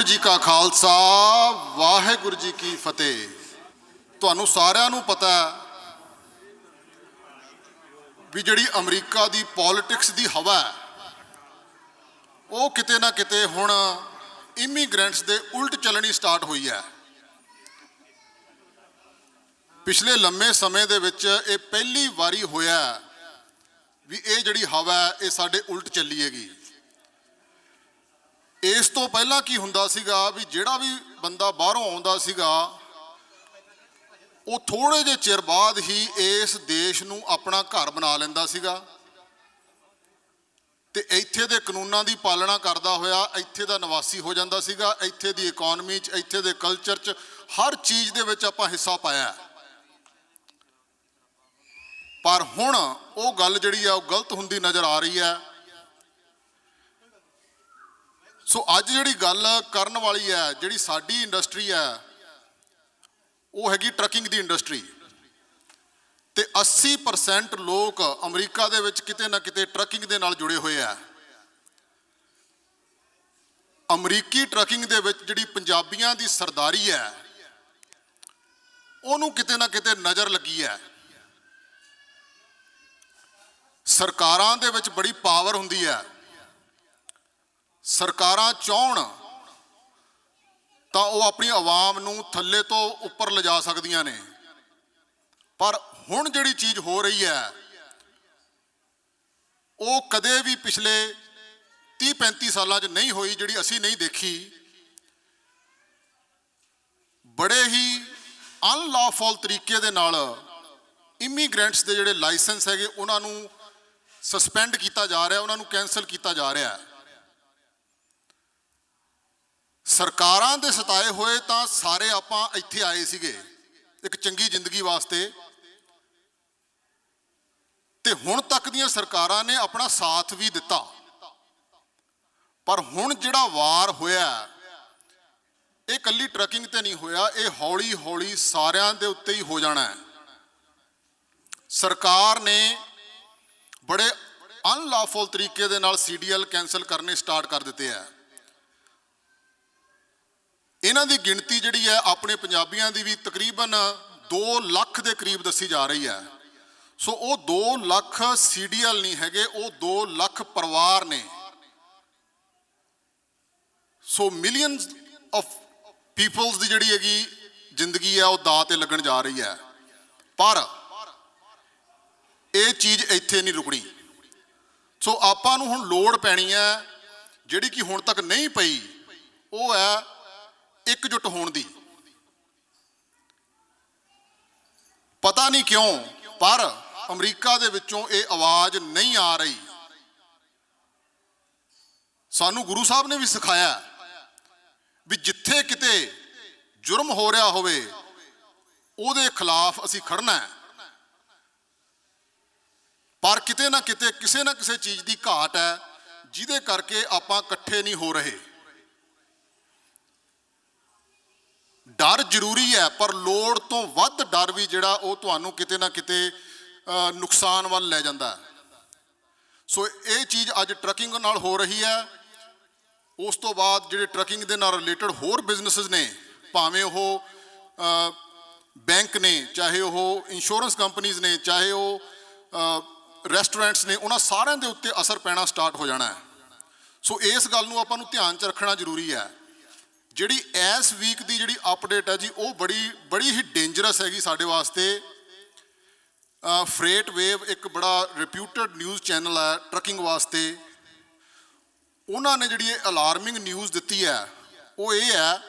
ਵਾਹਿਗੁਰੂ ਜੀ ਕਾ ਖਾਲਸਾ, ਵਾਹਿਗੁਰੂ ਜੀ ਕੀ ਫਤਿਹ। ਤੁਹਾਨੂੰ ਸਾਰਿਆਂ ਨੂੰ ਪਤਾ ਹੈ ਵੀ ਜਿਹੜੀ ਅਮਰੀਕਾ ਦੀ ਪੋਲਿਟਿਕਸ ਦੀ ਹਵਾ ਹੈ, ਉਹ ਕਿਤੇ ਨਾ ਕਿਤੇ ਹੁਣ ਇਮੀਗ੍ਰੈਂਟਸ ਦੇ ਉਲਟ ਚੱਲਣੀ ਸਟਾਰਟ ਹੋਈ ਹੈ। ਪਿਛਲੇ ਲੰਮੇ ਸਮੇਂ ਦੇ ਵਿੱਚ ਇਹ ਪਹਿਲੀ ਵਾਰੀ ਹੋਇਆ ਵੀ ਇਹ ਜਿਹੜੀ ਹਵਾ ਹੈ, ਇਹ ਸਾਡੇ ਉਲਟ ਚੱਲੀਏਗੀ ਇਸ ਤੋਂ ਪਹਿਲਾਂ ਕੀ ਹੁੰਦਾ ਸੀਗਾ ਵੀ ਜਿਹੜਾ ਵੀ ਬੰਦਾ ਬਾਹਰੋਂ ਆਉਂਦਾ ਸੀਗਾ, ਉਹ ਥੋੜੇ ਜਿਹੇ ਚਿਰ ਬਾਅਦ ਹੀ ਇਸ ਦੇਸ਼ ਨੂੰ ਆਪਣਾ ਘਰ ਬਣਾ ਲੈਂਦਾ ਸੀਗਾ। ਤੇ ਇੱਥੇ ਦੇ ਕਾਨੂੰਨਾਂ ਦੀ ਪਾਲਣਾ ਕਰਦਾ ਹੋਇਆ, ਇੱਥੇ ਦਾ ਨਿਵਾਸੀ ਹੋ ਜਾਂਦਾ ਸੀਗਾ, ਇੱਥੇ ਦੀ ਇਕਨੋਮੀ 'ਚ, ਇੱਥੇ ਦੇ ਕਲਚਰ 'ਚ ਹਰ ਚੀਜ਼ ਦੇ ਵਿੱਚ ਆਪਾਂ ਹਿੱਸਾ ਪਾਇਆ। ਪਰ ਹੁਣ ਉਹ ਗੱਲ ਜਿਹੜੀ ਆ, ਉਹ ਗਲਤ ਹੁੰਦੀ ਨਜ਼ਰ ਆ ਰਹੀ ਹੈ। ਸੋ ਅੱਜ ਜਿਹੜੀ ਗੱਲ ਕਰਨ ਵਾਲੀ ਹੈ, ਜਿਹੜੀ ਸਾਡੀ ਇੰਡਸਟਰੀ ਹੈ, ਉਹ ਹੈਗੀ ਟਰੱਕਿੰਗ ਦੀ ਇੰਡਸਟਰੀ ਤੇ 80% ਲੋਕ ਅਮਰੀਕਾ ਦੇ ਵਿੱਚ ਕਿਤੇ ਨਾ ਕਿਤੇ ਟਰੱਕਿੰਗ ਦੇ ਨਾਲ ਜੁੜੇ ਹੋਏ ਆ ਅਮਰੀਕੀ ਟਰੱਕਿੰਗ ਦੇ ਵਿੱਚ ਜਿਹੜੀ ਪੰਜਾਬੀਆਂ ਦੀ ਸਰਦਾਰੀ ਹੈ, ਉਹਨੂੰ ਕਿਤੇ ਨਾ ਕਿਤੇ ਨਜ਼ਰ ਲੱਗੀ ਹੈ। ਸਰਕਾਰਾਂ ਦੇ ਵਿੱਚ ਬੜੀ ਪਾਵਰ ਹੁੰਦੀ ਹੈ। ਸਰਕਾਰਾਂ ਚਾਹਣ, ਤਾਂ ਉਹ ਆਪਣੀ ਆਵਾਮ ਨੂੰ ਥੱਲੇ ਤੋਂ ਉੱਪਰ ਲਿਜਾ ਸਕਦੀਆਂ ਨੇ। ਪਰ ਹੁਣ ਜਿਹੜੀ ਚੀਜ਼ ਹੋ ਰਹੀ ਹੈ, ਉਹ ਕਦੇ ਵੀ ਪਿਛਲੇ 30 35 ਸਾਲਾਂ 'ਚ ਨਹੀਂ ਹੋਈ, ਜਿਹੜੀ ਅਸੀਂ ਨਹੀਂ ਦੇਖੀ। ਬੜੇ ਹੀ ਅਨਲawful ਤਰੀਕੇ ਦੇ ਨਾਲ ਇਮੀਗ੍ਰੈਂਟਸ ਦੇ ਜਿਹੜੇ ਲਾਇਸੈਂਸ ਹੈਗੇ, ਉਹਨਾਂ ਨੂੰ ਸਸਪੈਂਡ ਕੀਤਾ ਜਾ ਰਿਹਾ, ਉਹਨਾਂ ਨੂੰ ਕੈਨਸਲ ਕੀਤਾ ਜਾ ਰਿਹਾ। ਹੈ ਸਰਕਾਰਾਂ ਦੇ ਸਤਾਏ ਹੋਏ ਤਾਂ ਸਾਰੇ ਆਪਾਂ ਇੱਥੇ ਆਏ ਸੀਗੇ, ਇੱਕ ਚੰਗੀ ਜ਼ਿੰਦਗੀ ਵਾਸਤੇ। ਤੇ ਹੁਣ ਤੱਕ ਦੀਆਂ ਸਰਕਾਰਾਂ ਨੇ ਆਪਣਾ ਸਾਥ ਵੀ ਦਿੱਤਾ। ਪਰ ਹੁਣ ਜਿਹੜਾ ਵਾਰ ਹੋਇਆ, ਇਹ ਕੱਲੀ ਟਰੱਕਿੰਗ ਤੇ ਨਹੀਂ ਹੋਇਆ, ਇਹ ਹੌਲੀ ਹੌਲੀ ਸਾਰਿਆਂ ਦੇ ਉੱਤੇ ਹੀ ਹੋ ਜਾਣਾ ਹੈ। ਸਰਕਾਰ ਨੇ ਬੜੇ ਅਨਲawful ਤਰੀਕੇ ਦੇ ਨਾਲ ਸੀਡੀਐਲ ਕੈਨਸਲ ਕਰਨੇ ਸਟਾਰਟ ਕਰ ਦਿੱਤੇ ਆ ਇਹਨਾਂ ਦੀ ਗਿਣਤੀ ਜਿਹੜੀ ਹੈ ਆਪਣੇ ਪੰਜਾਬੀਆਂ ਦੀ ਵੀ ਤਕਰੀਬਨ 2 ਲੱਖ ਦੇ ਕਰੀਬ ਦੱਸੀ ਜਾ ਰਹੀ ਹੈ। ਸੋ ਉਹ 2 ਲੱਖ ਸੀਡੀਐਲ ਨਹੀਂ ਹੈਗੇ, ਉਹ 2 ਲੱਖ ਪਰਿਵਾਰ ਨੇ। ਸੋ ਮਿਲੀਅਨਸ ਆਫ ਪੀਪਲਸ ਦੀ ਜਿਹੜੀ ਹੈਗੀ ਜ਼ਿੰਦਗੀ ਹੈ, ਉਹ ਦਾਅ ਤੇ ਲੱਗਣ ਜਾ ਰਹੀ ਹੈ। ਪਰ ਇਹ ਚੀਜ਼ ਇੱਥੇ ਨਹੀਂ ਰੁਕਣੀ। ਸੋ ਆਪਾਂ ਨੂੰ ਹੁਣ ਲੋੜ ਪੈਣੀ ਹੈ, ਜਿਹੜੀ ਕਿ ਹੁਣ ਤੱਕ ਨਹੀਂ ਪਈ, ਉਹ ਹੈ ਇਕਜੁੱਟ ਹੋਣ ਦੀ। ਪਤਾ ਨਹੀਂ ਕਿਉਂ, ਪਰ ਅਮਰੀਕਾ ਦੇ ਵਿੱਚੋਂ ਇਹ ਆਵਾਜ਼ ਨਹੀਂ ਆ ਰਹੀ। ਸਾਨੂੰ ਗੁਰੂ ਸਾਹਿਬ ਨੇ ਵੀ ਸਿਖਾਇਆ ਵੀ ਜਿੱਥੇ ਕਿਤੇ ਜੁਰਮ ਹੋ ਰਿਹਾ ਹੋਵੇ, ਉਹਦੇ ਖਿਲਾਫ ਅਸੀਂ ਖੜਨਾ ਹੈ। ਪਰ ਕਿਤੇ ਨਾ ਕਿਤੇ, ਕਿਸੇ ਨਾ ਕਿਸੇ ਚੀਜ਼ ਦੀ ਘਾਟ ਹੈ, ਜਿਹਦੇ ਕਰਕੇ ਆਪਾਂ ਇਕੱਠੇ ਨਹੀਂ ਹੋ ਰਹੇ। ਡਰ ਜ਼ਰੂਰੀ ਹੈ, ਪਰ ਲੋੜ ਤੋਂ ਵੱਧ ਡਰ ਵੀ ਜਿਹੜਾ ਉਹ ਤੁਹਾਨੂੰ ਕਿਤੇ ਨਾ ਕਿਤੇ ਨੁਕਸਾਨ ਵੱਲ ਲੈ ਜਾਂਦਾ ਸੋ ਇਹ ਚੀਜ਼ ਅੱਜ ਟਰੱਕਿੰਗ ਨਾਲ ਹੋ ਰਹੀ ਹੈ। ਉਸ ਤੋਂ ਬਾਅਦ ਜਿਹੜੇ ਟਰੱਕਿੰਗ ਦੇ ਨਾਲ ਰਿਲੇਟਡ ਹੋਰ ਬਿਜ਼ਨੈਸਸ ਨੇ, ਭਾਵੇਂ ਉਹ ਬੈਂਕ ਨੇ, ਚਾਹੇ ਉਹ ਇੰਸ਼ੋਰੈਂਸ ਕੰਪਨੀਆਂ ਨੇ, ਚਾਹੇ ਉਹ ਰੈਸਟੋਰੈਂਟਸ ਨੇ, ਉਹਨਾਂ ਸਾਰਿਆਂ ਦੇ ਉੱਤੇ ਅਸਰ ਪੈਣਾ ਸਟਾਰਟ ਹੋ ਜਾਣਾ ਹੈ। ਸੋ ਇਸ ਗੱਲ ਨੂੰ ਆਪਾਂ ਨੂੰ ਧਿਆਨ 'ਚ ਰੱਖਣਾ ਜ਼ਰੂਰੀ ਹੈ। ਜਿਹੜੀ ਇਸ ਵੀਕ ਦੀ ਜਿਹੜੀ ਅਪਡੇਟ ਹੈ ਜੀ, ਉਹ ਬੜੀ ਬੜੀ ਹੀ ਡੇਂਜਰਸ ਹੈਗੀ ਸਾਡੇ ਵਾਸਤੇ। ਫਰੇਟ ਵੇਵ ਇੱਕ ਬੜਾ ਰਿਪਿਊਟਡ ਨਿਊਜ਼ ਚੈਨਲ ਹੈ ਟਰੱਕਿੰਗ ਵਾਸਤੇ। ਉਹਨਾਂ ਨੇ ਜਿਹੜੀ ਇਹ ਅਲਾਰਮਿੰਗ ਨਿਊਜ਼ ਦਿੱਤੀ ਹੈ, ਉਹ ਇਹ ਹੈ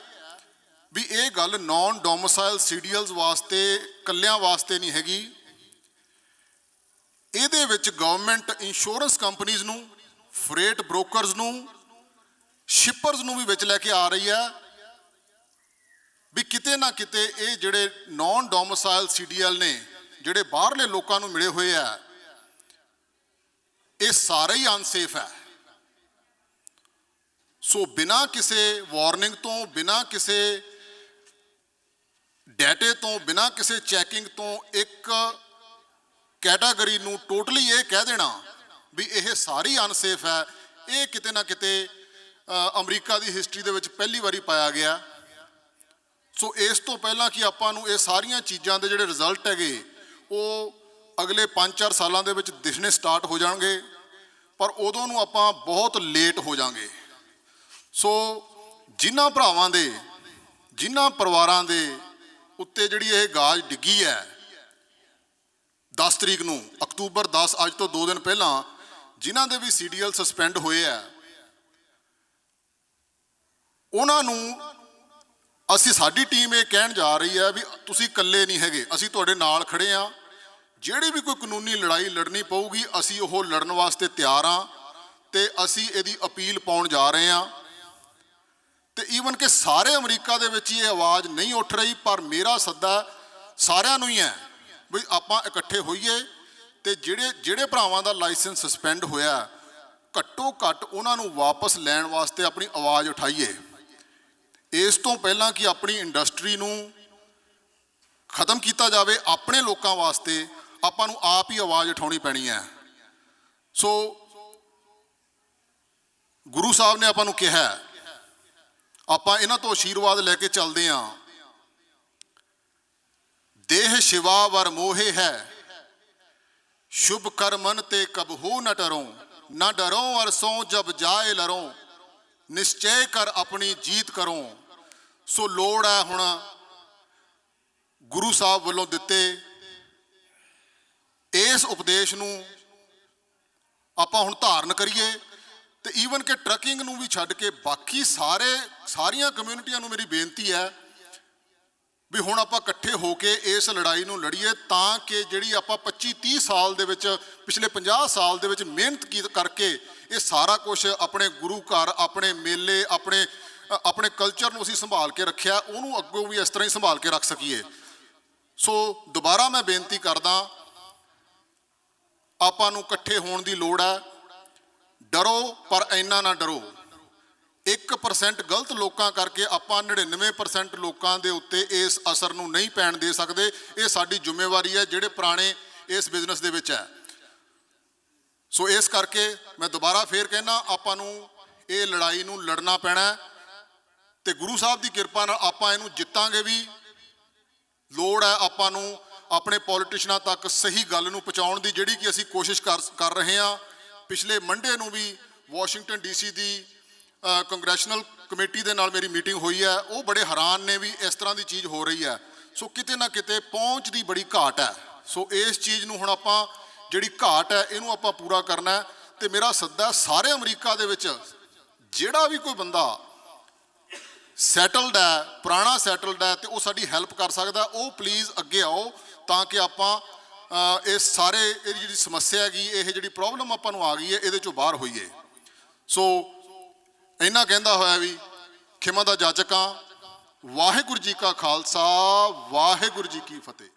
ਵੀ ਇਹ ਗੱਲ ਨਾਨ ਡੋਮਿਸਾਈਲ ਸੀਡੀਅਲਸ ਵਾਸਤੇ, ਕੱਲਿਆਂ ਵਾਸਤੇ ਨਹੀਂ ਹੈਗੀ। ਇਹਦੇ ਵਿੱਚ ਗਵਰਨਮੈਂਟ ਇੰਸ਼ੋਰੈਂਸ ਕੰਪਨੀਆਂ ਨੂੰ ਫਰੇਟ ਬ੍ਰੋਕਰਸ ਨੂੰ ਸ਼ਿਪਰਸ ਨੂੰ ਵੀ ਵਿੱਚ ਲੈ ਕੇ ਆ ਰਹੀ ਹੈ ਵੀ ਕਿਤੇ ਨਾ ਕਿਤੇ ਇਹ ਜਿਹੜੇ ਨਾਨ ਡੋਮਿਸਾਈਲ ਸੀਡੀਐਲ ਨੇ, ਜਿਹੜੇ ਬਾਹਰਲੇ ਲੋਕਾਂ ਨੂੰ ਮਿਲੇ ਹੋਏ ਆ, ਇਹ ਸਾਰੇ ਹੀ ਅਨਸੇਫ ਹੈ। ਸੋ ਬਿਨਾ ਕਿਸੇ ਵਾਰਨਿੰਗ ਤੋਂ, ਬਿਨਾ ਕਿਸੇ ਡਾਟੇ ਤੋਂ, ਬਿਨਾ ਕਿਸੇ ਚੈਕਿੰਗ ਤੋਂ ਇੱਕ ਕੈਟਾਗਰੀ ਨੂੰ ਟੋਟਲੀ ਇਹ ਕਹਿ ਦੇਣਾ ਵੀ ਇਹ ਸਾਰੀ ਅਨਸੇਫ ਹੈ। ਇਹ ਕਿਤੇ ਨਾ ਕਿਤੇ ਅਮਰੀਕਾ ਦੀ ਹਿਸਟਰੀ ਦੇ ਵਿੱਚ ਪਹਿਲੀ ਵਾਰੀ ਪਾਇਆ ਗਿਆ। ਸੋ ਇਸ ਤੋਂ ਪਹਿਲਾਂ ਕਿ ਆਪਾਂ ਨੂੰ ਇਹ ਸਾਰੀਆਂ ਚੀਜ਼ਾਂ ਦੇ ਜਿਹੜੇ ਰਿਜ਼ਲਟ ਹੈਗੇ, ਉਹ ਅਗਲੇ 5-4 ਸਾਲਾਂ ਦੇ ਵਿੱਚ ਦਿਖਣੇ ਸਟਾਰਟ ਹੋ ਜਾਣਗੇ, ਪਰ ਉਦੋਂ ਨੂੰ ਆਪਾਂ ਬਹੁਤ ਲੇਟ ਹੋ ਜਾਾਂਗੇ ਸੋ ਜਿਨ੍ਹਾਂ ਭਰਾਵਾਂ ਦੇ, ਜਿਨ੍ਹਾਂ ਪਰਿਵਾਰਾਂ ਦੇ ਉੱਤੇ ਜਿਹੜੀ ਇਹ ਗਾਜ ਡਿੱਗੀ ਹੈ 10 ਤਰੀਕ ਨੂੰ, ਅਕਤੂਬਰ 10 ਅੱਜ ਤੋਂ 2 ਦਿਨ ਪਹਿਲਾਂ, ਜਿਨ੍ਹਾਂ ਦੇ ਵੀ ਸੀਡੀਐਲ ਸਸਪੈਂਡ ਹੋਏ ਆ ਉਹਨਾਂ ਨੂੰ ਅਸੀਂ ਸਾਡੀ ਟੀਮ ਇਹ ਕਹਿਣ ਜਾ ਰਹੀ ਹੈ ਵੀ ਤੁਸੀਂ ਇਕੱਲੇ ਨਹੀਂ ਹੈਗੇ, ਅਸੀਂ ਤੁਹਾਡੇ ਨਾਲ ਖੜੇ ਆ ਜਿਹੜੀ ਵੀ ਕੋਈ ਕਾਨੂੰਨੀ ਲੜਾਈ ਲੜਨੀ ਪਊਗੀ, ਅਸੀਂ ਉਹ ਲੜਨ ਵਾਸਤੇ ਤਿਆਰ ਆ ਤੇ ਅਸੀਂ ਇਹਦੀ ਅਪੀਲ ਪਾਉਣ ਜਾ ਰਹੇ ਆ ਤੇ ਈਵਨ ਕਿ ਸਾਰੇ ਅਮਰੀਕਾ ਦੇ ਵਿੱਚ ਹੀ ਇਹ ਆਵਾਜ਼ ਨਹੀਂ ਉੱਠ ਰਹੀ, ਪਰ ਮੇਰਾ ਸੱਦਾ ਸਾਰਿਆਂ ਨੂੰ ਹੀ ਹੈ ਵੀ ਆਪਾਂ ਇਕੱਠੇ ਹੋਈਏ ਤੇ ਜਿਹੜੇ ਜਿਹੜੇ ਭਰਾਵਾਂ ਦਾ ਲਾਇਸੈਂਸ ਸਸਪੈਂਡ ਹੋਇਆ, ਘੱਟੋ ਘੱਟ ਉਹਨਾਂ ਨੂੰ ਵਾਪਸ ਲੈਣ ਵਾਸਤੇ ਆਪਣੀ ਆਵਾਜ਼ ਉਠਾਈਏ। ਇਸ ਤੋਂ ਪਹਿਲਾਂ ਕਿ ਆਪਣੀ ਇੰਡਸਟਰੀ ਨੂੰ ਖਤਮ ਕੀਤਾ ਜਾਵੇ ਆਪਣੇ ਲੋਕਾਂ ਵਾਸਤੇ, ਆਪਾਂ ਨੂੰ ਆਪ ਹੀ ਆਵਾਜ਼ ਉਠਾਉਣੀ ਪੈਣੀ ਹੈ। ਸੋ ਗੁਰੂ ਸਾਹਿਬ ਨੇ ਆਪਾਂ ਨੂੰ ਕਿਹਾ ਆਪਾਂ ਇਹਨਾਂ ਤੋਂ ਆਸ਼ੀਰਵਾਦ ਲੈ ਕੇ ਚੱਲਦੇ ਆਂ ਦੇਹ ਸ਼ਿਵਾ ਵਰ ਮੋਹੇ ਹੈ, ਸ਼ੁਭ ਕਰਮਨ ਤੇ ਕਬਹੂ ਨ ਡਰੋਂ, ਨਾ ਡਰੋ ਅਰ ਜਬ ਜਾਏ ਲਰੋਂ, ਨਿਸ਼ਚੈ ਕਰ ਆਪਣੀ ਜੀਤ ਕਰੋ। ਸੋ ਲੋੜ ਹੈ ਹੁਣ ਗੁਰੂ ਸਾਹਿਬ ਵੱਲੋਂ ਦਿੱਤੇ ਇਸ ਉਪਦੇਸ਼ ਨੂੰ ਆਪਾਂ ਹੁਣ ਧਾਰਨ ਕਰੀਏ ਤੇ ਈਵਨ ਕਿ ਟਰੱਕਿੰਗ ਨੂੰ ਵੀ ਛੱਡ ਕੇ ਬਾਕੀ ਸਾਰੇ, ਸਾਰੀਆਂ ਕਮਿਊਨਿਟੀਆਂ ਨੂੰ ਮੇਰੀ ਬੇਨਤੀ ਹੈ ਵੀ ਹੁਣ ਆਪਾਂ ਇਕੱਠੇ ਹੋ ਕੇ ਇਸ ਲੜਾਈ ਨੂੰ ਲੜੀਏ ਤਾਂ ਕਿ ਜਿਹੜੀ ਆਪਾਂ 25 30 ਸਾਲ ਦੇ ਵਿੱਚ, ਪਿਛਲੇ 50 ਸਾਲ ਦੇ ਵਿੱਚ ਮਿਹਨਤ ਕੀ ਕਰਕੇ ਇਹ ਸਾਰਾ ਕੁਝ ਆਪਣੇ ਗੁਰੂ ਘਰ, ਆਪਣੇ ਮੇਲੇ, ਆਪਣੇ ਆਪਣੇ ਕਲਚਰ ਨੂੰ ਅਸੀਂ ਸੰਭਾਲ ਕੇ ਰੱਖਿਆ, ਉਹਨੂੰ ਅੱਗੋਂ ਵੀ ਇਸ ਤਰ੍ਹਾਂ ਹੀ ਸੰਭਾਲ ਕੇ ਰੱਖ ਸਕੀਏ। ਸੋ ਦੁਬਾਰਾ ਮੈਂ ਬੇਨਤੀ ਕਰਦਾ, ਆਪਾਂ ਨੂੰ ਇਕੱਠੇ ਹੋਣ ਦੀ ਲੋੜ ਹੈ। ਡਰੋ, ਪਰ ਇੰਨਾ ਨਾ ਡਰੋ। 1% ਗਲਤ ਲੋਕਾਂ ਕਰਕੇ ਆਪਾਂ 99% ਲੋਕਾਂ ਦੇ ਉੱਤੇ ਇਸ ਅਸਰ ਨੂੰ ਨਹੀਂ ਪੈਣ ਦੇ ਸਕਦੇ। ਇਹ ਸਾਡੀ ਜ਼ਿੰਮੇਵਾਰੀ ਹੈ, ਜਿਹੜੇ ਪੁਰਾਣੇ ਇਸ ਬਿਜ਼ਨਸ ਦੇ ਵਿੱਚ ਹੈ। ਸੋ ਇਸ ਕਰਕੇ ਮੈਂ ਦੁਬਾਰਾ ਫੇਰ ਕਹਿਣਾ ਆਪਾਂ ਨੂੰ ਇਹ ਲੜਾਈ ਨੂੰ ਲੜਨਾ ਪੈਣਾ ਤੇ ਗੁਰੂ ਸਾਹਿਬ ਦੀ ਕਿਰਪਾ ਨਾਲ ਆਪਾਂ ਇਹਨੂੰ ਜਿੱਤਾਂਗੇ ਵੀ। ਲੋੜ ਹੈ ਆਪਾਂ ਨੂੰ ਆਪਣੇ ਪੋਲੀਟੀਸ਼ੀਅਨਾਂ ਤੱਕ ਸਹੀ ਗੱਲ ਨੂੰ ਪਹੁੰਚਾਉਣ ਦੀ, ਜਿਹੜੀ ਕਿ ਅਸੀਂ ਕੋਸ਼ਿਸ਼ ਕਰ ਕਰ ਰਹੇ ਹਾਂ। ਪਿਛਲੇ ਮੰਡੇ ਨੂੰ ਵੀ ਵਾਸ਼ਿੰਗਟਨ ਡੀਸੀ ਦੀ ਕੰਗਰੈਸ਼ਨਲ ਕਮੇਟੀ ਦੇ ਨਾਲ ਮੇਰੀ ਮੀਟਿੰਗ ਹੋਈ ਹੈ। ਉਹ ਬੜੇ ਹੈਰਾਨ ਨੇ ਵੀ ਇਸ ਤਰ੍ਹਾਂ ਦੀ ਚੀਜ਼ ਹੋ ਰਹੀ ਹੈ। ਸੋ ਕਿਤੇ ਨਾ ਕਿਤੇ ਪਹੁੰਚ ਦੀ ਬੜੀ ਘਾਟ ਹੈ। ਸੋ ਇਸ ਚੀਜ਼ ਨੂੰ ਹੁਣ ਆਪਾਂ ਜਿਹੜੀ ਘਾਟ ਹੈ, ਇਹਨੂੰ ਆਪਾਂ ਪੂਰਾ ਕਰਨਾ ਹੈ। ਤੇ ਮੇਰਾ ਸੱਦਾ ਸਾਰੇ ਅਮਰੀਕਾ ਦੇ ਵਿੱਚ ਜਿਹੜਾ ਵੀ ਕੋਈ ਬੰਦਾ ਸੈਟਲਡ ਹੈ, ਪੁਰਾਣਾ ਸੈਟਲਡ ਹੈ ਤੇ ਉਹ ਸਾਡੀ ਹੈਲਪ ਕਰ ਸਕਦਾ। ਉਹ ਪਲੀਜ਼ ਅੱਗੇ ਆਓ ਤਾਂ ਕਿ ਆਪਾਂ ਇਹ ਸਾਰੇ, ਇਹ ਜਿਹੜੀ ਸਮੱਸਿਆ ਹੈਗੀ, ਇਹ ਜਿਹੜੀ ਪ੍ਰੋਬਲਮ ਆਪਾਂ ਨੂੰ ਆ ਗਈ ਹੈ, ਇਹਦੇ ਚੋਂ ਬਾਹਰ ਹੋਈਏ। ਸੋ ਇਹਨਾਂ ਕਹਿੰਦਾ ਹੋਇਆ ਵੀ, ਖਿਮਾ ਦਾ ਜਾਚਕਾਂ, ਵਾਹਿਗੁਰੂ ਜੀ ਕਾ ਖਾਲਸਾ, ਵਾਹਿਗੁਰੂ ਜੀ ਕੀ ਫਤਿਹ।